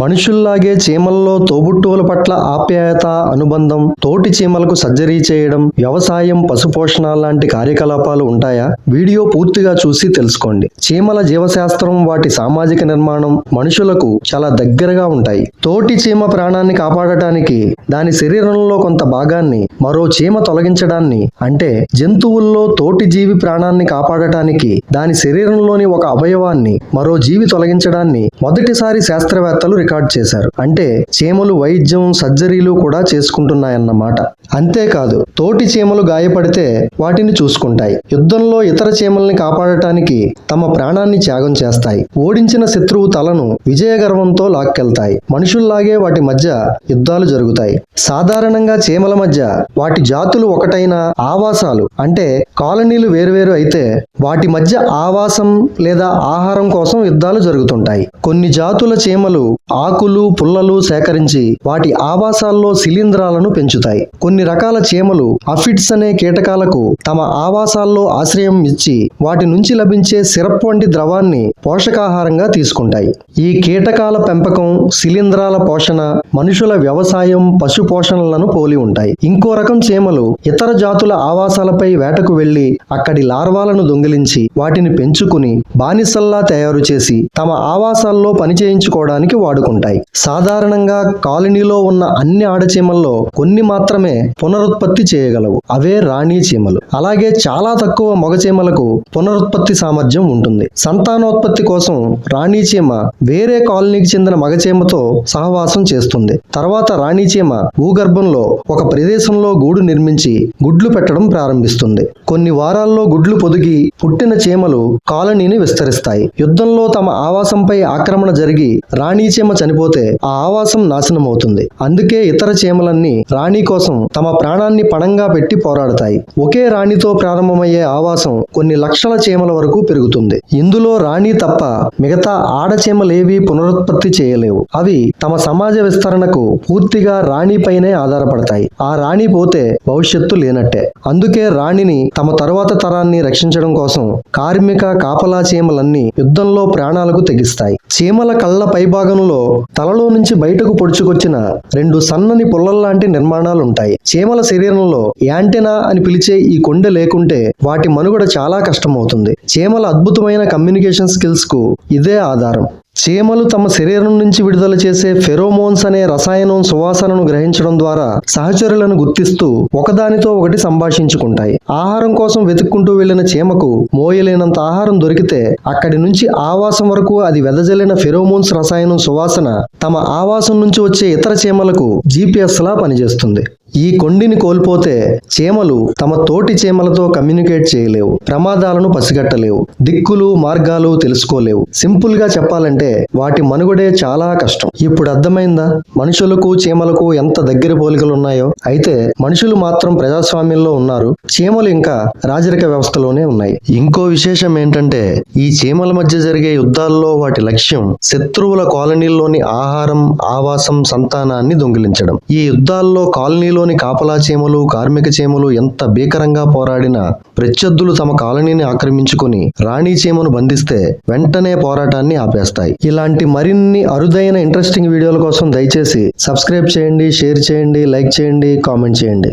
మనుషుల్లాగే చీమల్లో తోబుట్టువుల పట్ల ఆప్యాయత అనుబంధం తోటి చీమలకు సర్జరీ చేయడం వ్యవసాయం పశుపోషణ లాంటి కార్యకలాపాలు ఉంటాయా? వీడియో పూర్తిగా చూసి తెలుసుకోండి. చీమల జీవశాస్త్రం వాటి సామాజిక నిర్మాణం మనుషులకు చాలా దగ్గరగా ఉంటాయి. తోటి చీమ ప్రాణాన్ని కాపాడటానికి దాని శరీరంలో కొంత భాగాన్ని మరో చీమ తొలగించడాన్ని అంటే జంతువుల్లో తోటి జీవి ప్రాణాన్ని కాపాడటానికి దాని శరీరంలోని ఒక అవయవాన్ని మరో జీవి తొలగించడాన్ని మొదటిసారి శాస్త్రవేత్తలు రికార్డ్ చేశారు. అంటే చీమలు వైద్యం సర్జరీలు కూడా చేసుకుంటున్నాయన్నమాట. అంతేకాదు తోటి చీమలు గాయపడితే వాటిని చూసుకుంటాయి. యుద్ధంలో ఇతర చీమల్ని కాపాడటానికి తమ ప్రాణాన్ని త్యాగం చేస్తాయి. ఓడించిన శత్రువు తలను విజయగర్వంతో లాక్కెళ్తాయి. మనుషుల్లాగే వాటి మధ్య యుద్ధాలు జరుగుతాయి. సాధారణంగా చీమల మధ్య వాటి జాతులు ఒకటైన ఆవాసాలు అంటే కాలనీలు వేరువేరు అయితే వాటి మధ్య ఆవాసం లేదా ఆహారం కోసం యుద్ధాలు జరుగుతుంటాయి. కొన్ని జాతుల చీమలు ఆకులు పుల్లలు సేకరించి వాటి ఆవాసాల్లో శిలీంధ్రాలను పెంచుతాయి. కొన్ని రకాల చీమలు అఫిడ్స్ అనే కీటకాలకు తమ ఆవాసాల్లో ఆశ్రయం ఇచ్చి వాటి నుంచి లభించే సిరప్ వంటి ద్రవాన్ని పోషకాహారంగా తీసుకుంటాయి. ఈ కీటకాల పెంపకం శిలీంధ్రాల పోషణ మనుషుల వ్యవసాయం పశు పోషణలను పోలి ఉంటాయి. ఇంకో రకం చీమలు ఇతర జాతుల ఆవాసాలపై వేటకు వెళ్ళి అక్కడి లార్వాలను దొంగిలించి వాటిని పెంచుకుని బానిసల్లా తయారు చేసి తమ ఆవాసాల్లో పని చేయించుకోవడానికి ఆడుకుంటాయి. సాధారణంగా కాలనీలో ఉన్న అన్ని ఆడచీమల్లో కొన్ని మాత్రమే పునరుత్పత్తి చేయగలవు. అవే రాణి చీమలు. అలాగే చాలా తక్కువ మగచీమలకు పునరుత్పత్తి సామర్థ్యం ఉంటుంది. సంతానోత్పత్తి కోసం రాణి చీమ వేరే కాలనీకి చెందిన మగచీమతో సహవాసం చేస్తుంది. తర్వాత రాణి చీమ భూగర్భంలో ఒక ప్రదేశంలో గూడు నిర్మించి గుడ్లు పెట్టడం ప్రారంభిస్తుంది. కొన్ని వారాల్లో గుడ్లు పొదిగి పుట్టిన చీమలు కాలనీని విస్తరిస్తాయి. యుద్ధంలో తమ ఆవాసంపై ఆక్రమణ జరిగి రాణి చీమ చనిపోతే ఆ ఆవాసం నాశనమవుతుంది. అందుకే ఇతర చీమలన్నీ రాణి కోసం తమ ప్రాణాన్ని పణంగా పెట్టి పోరాడతాయి. ఒకే రాణితో ప్రారంభమయ్యే ఆవాసం కొన్ని లక్షల చీమల వరకు పెరుగుతుంది. ఇందులో రాణి తప్ప మిగతా ఆడచీమలేవీ పునరుత్పత్తి చేయలేవు. అవి తమ సమాజ విస్తరణకు పూర్తిగా రాణిపైనే ఆధారపడతాయి. ఆ రాణి పోతే భవిష్యత్తు లేనట్టే. అందుకే రాణిని తమ తరువాత తరాన్ని రక్షించడం కోసం కార్మిక కాపలా చీమలన్నీ యుద్ధంలో ప్రాణాలకు తెగిస్తాయి. చీమల కళ్ళ పైభాగంలో తలలో నుంచి బయటకు పొడుచుకొచ్చిన రెండు సన్నని పుల్లల్లాంటి నిర్మాణాలుంటాయి. చీమల శరీరంలో యాంటెనా అని పిలిచే ఈ కొండె లేకుంటే వాటి మనుగడ చాలా కష్టమవుతుంది. చీమల అద్భుతమైన కమ్యూనికేషన్ స్కిల్స్కు ఇదే ఆధారం. చీమలు తమ శరీరం నుంచి విడుదల చేసే ఫెరోమోన్స్ అనే రసాయనం సువాసనను గ్రహించడం ద్వారా సహచరులను గుర్తిస్తూ ఒకదానితో ఒకటి సంభాషించుకుంటాయి. ఆహారం కోసం వెతుక్కుంటూ వెళ్ళిన చీమకు మోయలేనంత ఆహారం దొరికితే అక్కడి నుంచి ఆవాసం వరకు అది వెదజల్లిన ఫెరోమోన్స్ రసాయనం సువాసన తమ ఆవాసం నుంచి వచ్చే ఇతర చీమలకు జీపీఎస్ లా పనిచేస్తుంది. ఈ కొండిని కోల్పోతే చీమలు తమ తోటి చీమలతో కమ్యూనికేట్ చేయలేవు. ప్రమాదాలను పసిగట్టలేవు. దిక్కులు మార్గాలు తెలుసుకోలేవు. సింపుల్గా చెప్పాలంటే వాటి మనుగడే చాలా కష్టం. ఇప్పుడు అర్థమైందా? మనుషులకు చీమలకు ఎంత దగ్గర పోలికలు ఉన్నాయో? అయితే మనుషులు మాత్రం ప్రజాస్వామ్యంలో ఉన్నారు. చీమలు ఇంకా రాజరిక వ్యవస్థలోనే ఉన్నాయి. ఇంకో విశేషం ఏంటంటే ఈ చీమల మధ్య జరిగే యుద్ధాల్లో వాటి లక్ష్యం శత్రువుల కాలనీల్లోని ఆహారం ఆవాసం సంతానాన్ని దొంగిలించడం. ఈ యుద్ధాల్లో కాలనీలోని కాపలా చీమలు కార్మిక చీమలు ఎంత భీకరంగా పోరాడినా ప్రత్యర్థులు తమ కాలనీని ఆక్రమించుకుని రాణి చీమను బంధిస్తే వెంటనే పోరాటాన్ని ఆపేస్తాయి. ఇలాంటి మరిన్ని అరుదైన ఇంట్రెస్టింగ్ వీడియోల కోసం దయచేసి సబ్స్క్రైబ్ చేయండి షేర్ చేయండి లైక్ చేయండి కామెంట్ చేయండి.